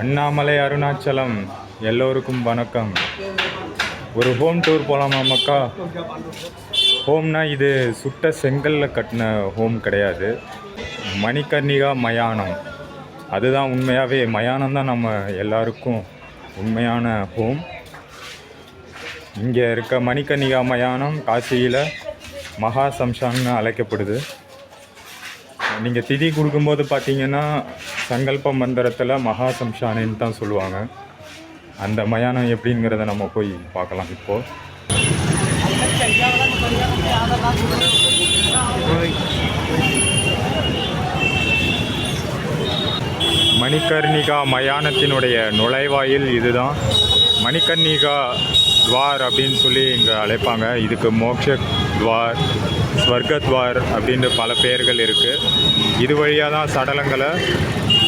அண்ணாமலை அருணாச்சலம் எல்லோருக்கும் வணக்கம். ஒரு ஹோம் டூர் போகலாமா மக்கா? ஹோம்னா இது சுட்ட செங்கல்ல கட்டின ஹோம் கிடையாது. மணிகர்ணிகா மயானம். அதுதான் உண்மையாகவே மயானம் தான் நம்ம எல்லாருக்கும் உண்மையான ஹோம் இங்கே இருக்க மணிகர்ணிகா மயானம் காசியில் மகா சம்ஷான்னு அழைக்கப்படுது. நீங்கள் திதி கொடுக்கும்போது பார்த்தீங்கன்னா சங்கல்ப மந்திரத்தில் மகா சம்ஷானின்னு தான் சொல்லுவாங்க. அந்த மயானம் எப்படிங்கிறத நம்ம போய் பார்க்கலாம் இப்போது மணிகர்ணிகா மயானத்தினுடைய நுழைவாயில் இதுதான். மணிகர்ணிகா துவார் அப்படின்னு சொல்லி இங்கே அழைப்பாங்க. இதுக்கு மோக்ஷ துவார் ஸ்வர்கத்வார் அப்படின்ற பல பெயர்கள் இருக்குது இது வழியாக தான் சடலங்களை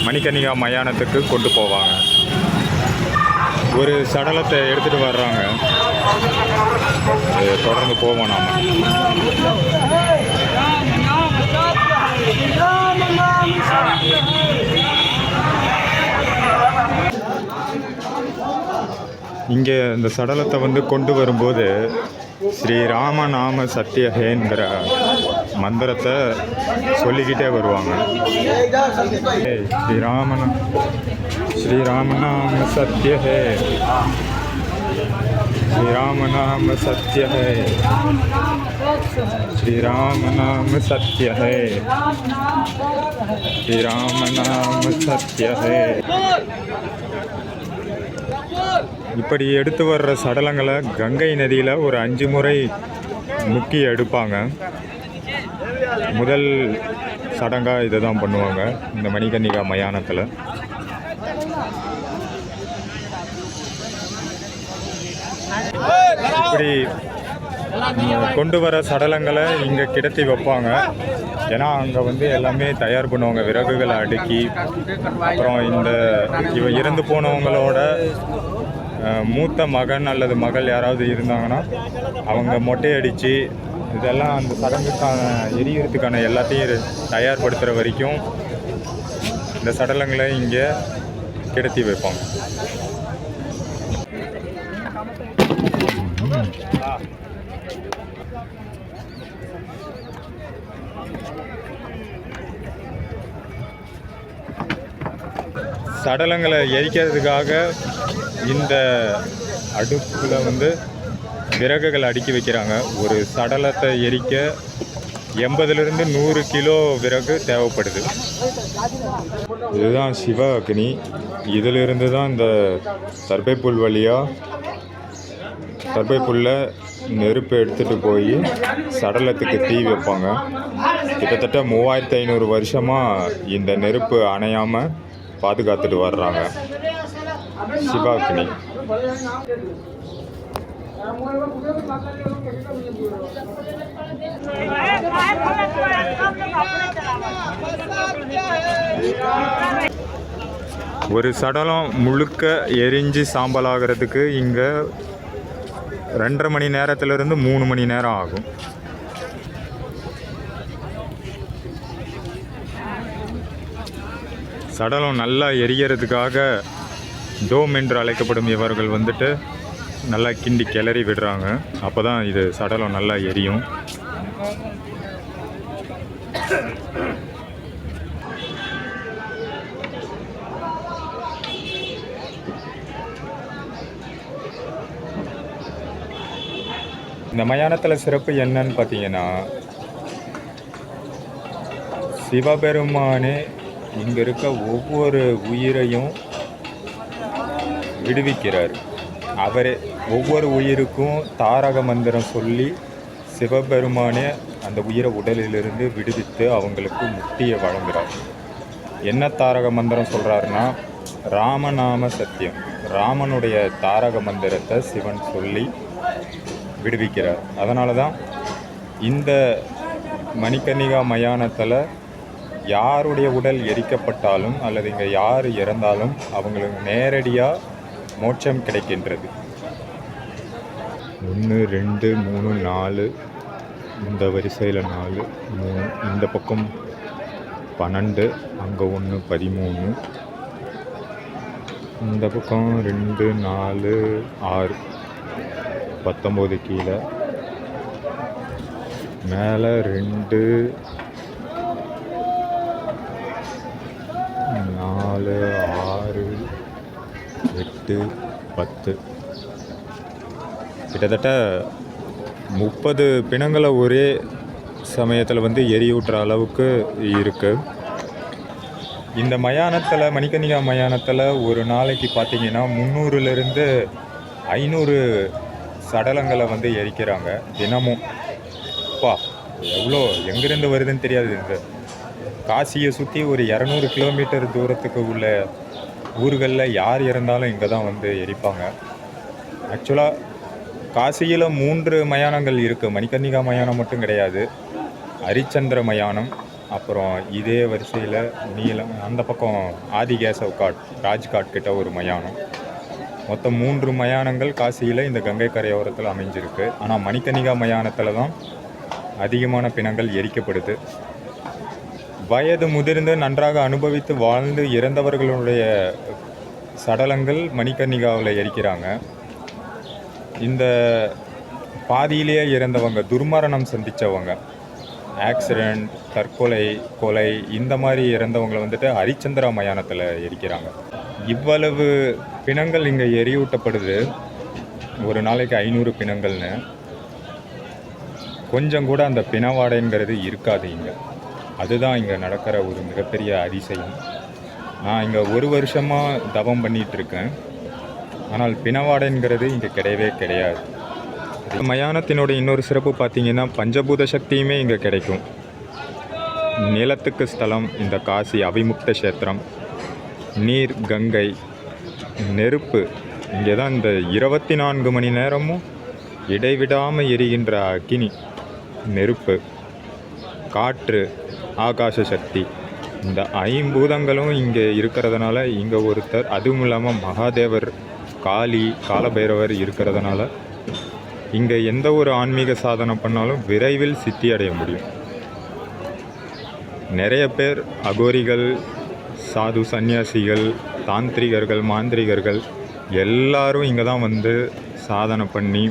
மணிக்கணிகா மயானத்துக்கு கொண்டு போவாங்க. ஒரு சடலத்தை எடுத்துகிட்டு வர்றாங்க. தொடர்ந்து போவோம் நாம. இங்கே இந்த சடலத்தை வந்து கொண்டு வரும்போது ஸ்ரீ ராமநாம சத்தியஹேங்கிற மந்திரத்தை சொல்லிக்கிட்டே வருவாங்க. ஏய், ஸ்ரீ ராமன ஸ்ரீராமநாம சத்யஹே. சத்தியஹே ஸ்ரீ ராமநாம சத்யஹே. ஸ்ரீ ராமநாம சத்தியஹே ஸ்ரீ இப்படி எடுத்து வர்ற சடலங்களை கங்கை நதியில் ஒரு அஞ்சு முறை முக்கி எடுப்பாங்க. முதல் சடங்காக இதை தான் பண்ணுவாங்க இந்த மணிகன்னிகா மயானத்தில். இப்படி கொண்டு வர சடலங்களை இங்கே கிடத்தி வைப்பாங்க. ஏன்னா அங்கே வந்து எல்லாமே தயார் பண்ணுவாங்க விறகுகளை அடுக்கி. அப்புறம் இந்த இவ இறந்து போனவங்களோட மூத்த மகன் அல்லது மகள் யாராவது இருந்தாங்கன்னா அவங்க மொட்டையடித்து இதெல்லாம் அந்த சடங்குக்கான எரியறதுக்கான எல்லாத்தையும் தயார்படுத்துகிற வரைக்கும் இந்த சடலங்களை இங்கே கிடத்தி வைப்பாங்க. சடலங்களை எரிக்கிறதுக்காக இந்த அடுப்பில் வந்து விறகுகள் அடுக்கி வைக்கிறாங்க. ஒரு சடலத்தை எரிக்க எண்பதுலேருந்து நூறு கிலோ விறகு தேவைப்படுது. இதுதான் சிவ அக்னி இதிலிருந்து தான் இந்த தர்பைப்புல் வழியாக தர்பைப்புல்ல நெருப்பு எடுத்துகிட்டு போய் சடலத்துக்கு தீ வைப்பாங்க. கிட்டத்தட்ட மூவாயிரத்து ஐநூறு வருஷமாக இந்த நெருப்பு அணையாமல் பாதுகாத்துட்டு வர்றாங்க. சிவாக்னி. ஒரு சடலம் முழுக்க எரிஞ்சு சாம்பல் ஆகிறதுக்கு இங்கே ரெண்டரை மணி நேரத்திலிருந்து மூணு மணி நேரம் ஆகும். சடலம் நல்லா எரியறதுக்காக டோம் என்று அழைக்கப்படும் இவர்கள் வந்துட்டு நல்லா கிண்டி கிளறி விடுறாங்க. அப்போ தான் இது சடலம் நல்லா எரியும். இந்த மயானத்தில் சிறப்பு என்னன்னு பார்த்தீங்கன்னா சிவபெருமானே இங்கே இருக்க ஒவ்வொரு உயிரையும் விடுவிக்கிறார். அவரே ஒவ்வொரு உயிருக்கும் தாரக மந்திரம் சொல்லி சிவபெருமானே அந்த உயிரை உடலிலிருந்து விடுவித்து அவங்களுக்கு முக்தியை வழங்குகிறார் என்ன தாரக மந்திரம் சொல்கிறாருன்னா ராமநாம சத்தியம். ராமனுடைய தாரக மந்திரத்தை சிவன் சொல்லி விடுவிக்கிறார். அதனால தான் இந்த மணிக்கணிகா மயானத்தில் யாருடைய உடல் எரிக்கப்பட்டாலும் அல்லது இங்கே யார் இறந்தாலும் அவங்களுக்கு நேரடியாக மோட்சம் கிடைக்கின்றது. ஒன்று ரெண்டு மூணு நாலு இந்த வரிசையில் நாலு மூணு இந்த பக்கம் பன்னெண்டு அங்கே ஒன்று பதிமூணு. இந்த பக்கம் ரெண்டு நாலு ஆறு பத்தொம்போது கீழே. மேலே ரெண்டு நாலு ஆறு எட்டு பத்து. கிட்டத்தட்ட முப்பது பிணங்களை ஒரே சமயத்தில் வந்து எரியூட்டுற அளவுக்கு இருக்குது இந்த மயானத்தில் மணிக்கணிகா மயானத்தில் ஒரு நாளைக்கு பார்த்தீங்கன்னா முந்நூறுலேருந்து ஐநூறு சடலங்களை வந்து எரிக்கிறாங்க தினமும். அப்பா எவ்வளோ எங்கேருந்து வருதுன்னு தெரியாது. இந்த காசியை சுற்றி ஒரு இரநூறு கிலோமீட்டர் தூரத்துக்கு உள்ள ஊர்களில் யார் இறந்தாலும் இங்கே தான் வந்து எரிப்பாங்க. ஆக்சுவலாக காசியில் மூன்று மயானங்கள் இருக்குது மணிக்கர்ணிகா மயானம் மட்டும் கிடையாது. ஹரிச்சந்திர மயானம் அப்புறம் இதே வரிசையில் நீலம் அந்த பக்கம் ஆதிகேசவ் காட் ராஜ்காட் கிட்ட ஒரு மயானம். மொத்தம் மூன்று மயானங்கள் காசியில் இந்த கங்கை கரையோரத்தில் அமைஞ்சிருக்கு. ஆனால் மணிக்கணிகா மயானத்தில் தான் அதிகமான பிணங்கள் எரிக்கப்படுது. வயது முதிர்ந்து நன்றாக அனுபவித்து வாழ்ந்து இறந்தவர்களுடைய சடலங்கள் மணிக்கர்ணிகாவில் எரிக்கிறாங்க. இந்த பாதியிலேயே இறந்தவங்க துர்மரணம் சந்தித்தவங்க ஆக்சிடெண்ட் தற்கொலை கொலை இந்த மாதிரி இறந்தவங்களை வந்துட்டு ஹரிச்சந்திரா மயானத்தில் எரிக்கிறாங்க. இவ்வளவு பிணங்கள் இங்கே எரியூட்டப்படுது. ஒரு நாளைக்கு ஐநூறு பிணங்கள்னு. கொஞ்சம் கூட அந்த பிணவாடைங்கிறது இருக்காது இங்கே. அதுதான் இங்கே நடக்கிற ஒரு மிகப்பெரிய அதிசயம். நான் இங்கே ஒரு வருஷமாக தவம் பண்ணிகிட்ருக்கேன் ஆனால் பிணவாடைங்கிறது இங்கே கிடையவே கிடையாது. மயானத்தினோட இன்னொரு சிறப்பு பார்த்தீங்கன்னா பஞ்சபூத சக்தியுமே இங்கே கிடைக்கும். நிலத்துக்கு ஸ்தலம் இந்த காசி அவிமுக்த கஷேத்திரம். நீர் கங்கை நெருப்பு இங்கே தான் இந்த இருபத்தி நான்கு மணி நேரமும் இடைவிடாமல் எரிகின்ற அக்கினி நெருப்பு காற்று ஆகாச சக்தி இந்த ஐம்பூதங்களும் இங்கே இருக்கிறதுனால இங்கே ஒருத்தர் அதுவும் இல்லாமல் மகாதேவர் காளி காலபைரவர் இருக்கிறதுனால இங்கே எந்த ஒரு ஆன்மீக சாதனை பண்ணாலும் விரைவில் சித்தி அடைய முடியும். நிறைய பேர் அகோரிகள் சாது சந்நியாசிகள் தாந்திரிகர்கள் மாந்திரிகர்கள் எல்லாரும் இங்கே தான் வந்து சாதனை பண்ணி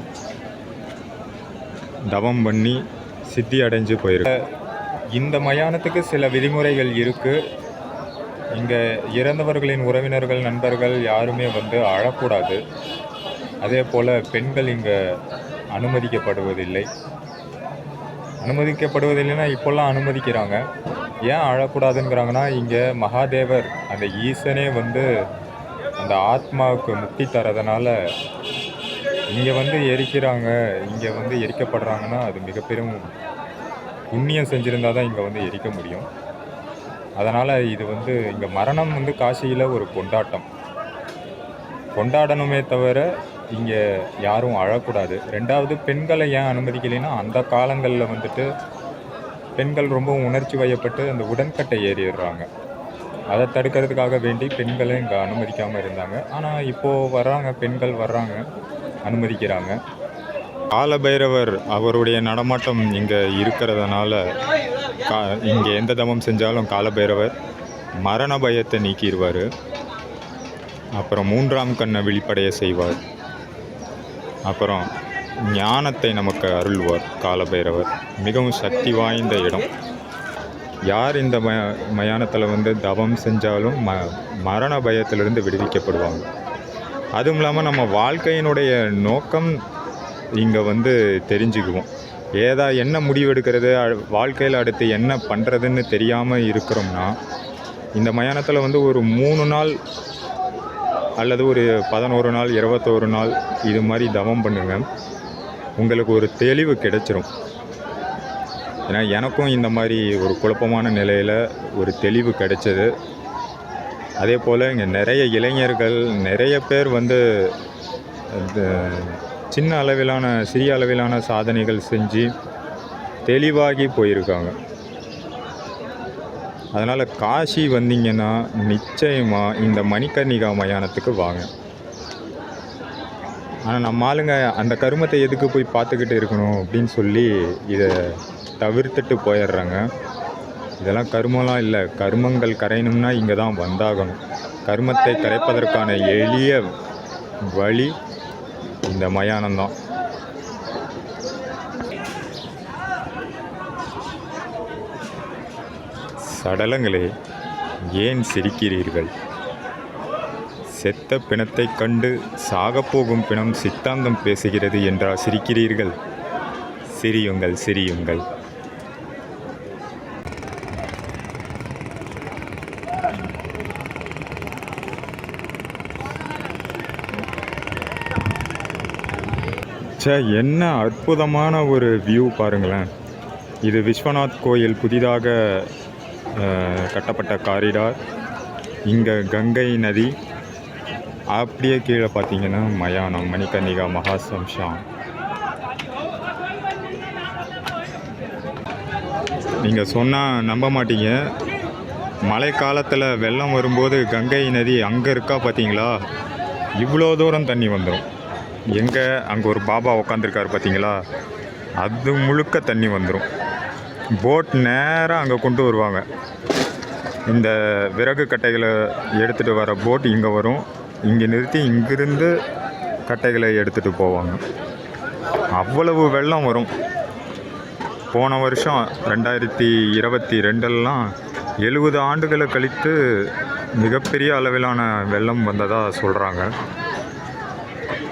தவம் பண்ணி சித்தி அடைஞ்சு போயிருக்கு. இந்த மயானத்துக்கு சில விதிமுறைகள் இருக்குது இங்கே இறந்தவர்களின் உறவினர்கள் நண்பர்கள் யாருமே வந்து அழக்கூடாது அதே போல் பெண்கள் இங்கே அனுமதிக்கப்படுவதில்லை. அனுமதிக்கப்படுவதில்லைன்னா இப்போல்லாம் அனுமதிக்கிறாங்க. ஏன் அழக்கூடாதுங்கிறாங்கன்னா இங்கே மகாதேவர் அந்த ஈசனே வந்து அந்த ஆத்மாவுக்கு முக்தி தரதுனால இங்கே வந்து எரிக்கிறாங்க இங்கே வந்து எரிக்கப்படுறாங்கன்னா அது மிகப்பெரும் புண்ணியம் செஞ்சுருந்தால் தான் இங்கே வந்து எரிக்க முடியும். அதனால் இது வந்து இங்கே மரணம் வந்து காசியில் ஒரு கொண்டாட்டம். கொண்டாடணுமே தவிர இங்கே யாரும் அழக்கூடாது. ரெண்டாவது பெண்களை ஏன் அனுமதிக்கலைன்னா அந்த காலங்களில் வந்துட்டு பெண்கள் ரொம்பவும் உணர்ச்சி வயப்பட்டு அந்த உடன்கட்டை ஏறிடுறாங்க. அதை தடுக்கிறதுக்காக வேண்டி பெண்களை இங்கே அனுமதிக்காமல் இருந்தாங்க. ஆனால் இப்போது வர்றாங்க பெண்கள் வர்றாங்க அனுமதிக்கிறாங்க. காலபைரவர் அவருடைய நடமாட்டம் இங்கே இருக்கிறதுனால கா இங்கே எந்த தமம் செஞ்சாலும் காலபைரவர் மரண பயத்தை நீக்கிடுவார். அப்புறம் மூன்றாம் கண்ணை வெளிப்படைய செய்வார். அப்புறம் ஞானத்தை நமக்கு அருள்வார் காலபைரவர். மிகவும் சக்தி வாய்ந்த இடம். யார் இந்த ம மயானத்தில் வந்து தவம் செஞ்சாலும் ம மரண பயத்திலிருந்து விடுவிக்கப்படுவாங்க. அதுவும் இல்லாமல் நம்ம வாழ்க்கையினுடைய நோக்கம் இங்கே வந்து தெரிஞ்சுக்குவோம். ஏதா என்ன முடிவெடுக்கிறது அ- வாழ்க்கையில் அடுத்து என்ன பண்ணுறதுன்னு தெரியாமல் இருக்கிறோம்னா இந்த மயானத்தில் வந்து ஒரு மூணு நாள் அல்லது ஒரு பதினோரு நாள் இருபத்தோரு நாள் இது மாதிரி தவம் பண்ணுங்கள் உங்களுக்கு ஒரு தெளிவு கிடைச்சிரும். ஏன்னா எனக்கும் இந்த மாதிரி ஒரு குழப்பமான நிலையில் ஒரு தெளிவு கிடைச்சது. அதே போல் இங்கே நிறைய இளைஞர்கள் நிறைய பேர் வந்து சின்ன அளவிலான சிறிய அளவிலான சாதனைகள் செஞ்சு தெளிவாகி போயிருக்காங்க. அதனால் காசி வந்தீங்கன்னா நிச்சயமாக இந்த மணிக்கர்ணிகா மயானத்துக்கு வாங்க. ஆனால் நம்ம ஆளுங்க அந்த கருமத்தை எதுக்கு போய் பார்த்துக்கிட்டு இருக்கணும் அப்படின்னு சொல்லி இதை தவிர்த்துட்டு போயிடுறாங்க. இதெல்லாம் கருமம்லாம் இல்லை. கருமங்கள் கரையணும்னா இங்கே தான் வந்தாகணும். கருமத்தை கரைப்பதற்கான எளிய வழி இந்த மயானம்தான் சடலங்களே ஏன் சிரிக்கிறீர்கள்? செத்த பிணத்தைக் கண்டு சாகப்போகும் பிணம் சித்தாந்தம் பேசுகிறது என்றா சிரிக்கிறீர்கள்? சிரியுங்கள் சிரியுங்கள். ச்சே என்ன அற்புதமான ஒரு வியூ பாருங்களேன். இது விஸ்வநாத் கோயில் புதிதாக கட்டப்பட்ட காரிடார். இங்கே கங்கை நதி. அப்படியே கீழே பார்த்தீங்கன்னா மயானம் மணிகர்ணிகா மகாசம்ஷாம். நீங்கள் சொன்னால் நம்ப மாட்டீங்க. மழை காலத்தில் வெள்ளம் வரும்போது கங்கை நதி அங்கே இருக்கா பார்த்தீங்களா இவ்வளோ தூரம் தண்ணி வந்துடும் எங்கே அங்கே ஒரு பாபா உக்காந்துருக்காரு பார்த்தீங்களா அது முழுக்க தண்ணி வந்துடும் போட் நேராக அங்கே கொண்டு வருவாங்க. இந்த விறகு கட்டைகளை எடுத்துகிட்டு வர போட் இங்கே வரும். இங்கே நிறுத்தி இங்கிருந்து கட்டைகளை எடுத்துகிட்டு போவாங்க. அவ்வளவு வெள்ளம் வரும். போன வருஷம் ரெண்டாயிரத்தி இருபத்தி ரெண்டெல்லாம் எழுபது ஆண்டுகளை கழித்து மிகப்பெரிய அளவிலான வெள்ளம் வந்ததாக சொல்கிறாங்க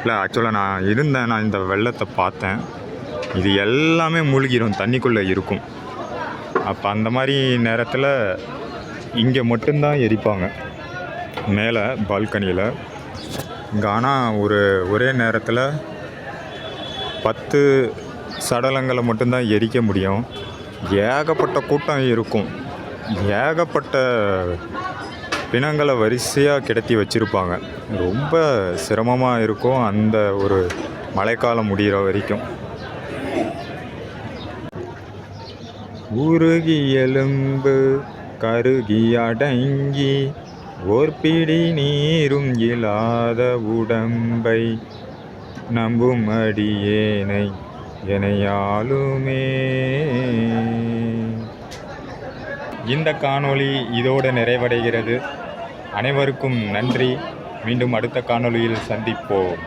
இல்லை ஆக்சுவலாக நான் இருந்தேன் நான் இந்த வெள்ளத்தை பார்த்தேன். இது எல்லாமே மூழ்கிடும் தண்ணிக்குள்ளே இருக்கும். அப்போ அந்த மாதிரி நேரத்தில் இங்கே மட்டும்தான் எரிப்பாங்க. மேலே பால்கனியில் இங்கே ஆனால் ஒரு ஒரே நேரத்தில் பத்து சடலங்களை மட்டும்தான் எரிக்க முடியும். ஏகப்பட்ட கூட்டம் இருக்கும். ஏகப்பட்ட பிணங்களை வரிசையாக கிடத்தி வச்சுருப்பாங்க. ரொம்ப சிரமமாக இருக்கும் அந்த ஒரு மழைக்காலம் முடிகிற வரைக்கும். உருகி எலும்பு கருகி அடங்கி ஓர் பிடி நீரும் இல்லாத உடம்பை நம்பும் அடியேனை எனையாலுமே இந்த காணொளி இதோடு நிறைவடைகிறது. அனைவருக்கும் நன்றி. மீண்டும் அடுத்த காணொளியில் சந்திப்போம்.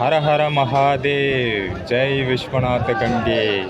ஹர ஹர மகாதேவ். ஜெய் விஸ்வநாத கங்கே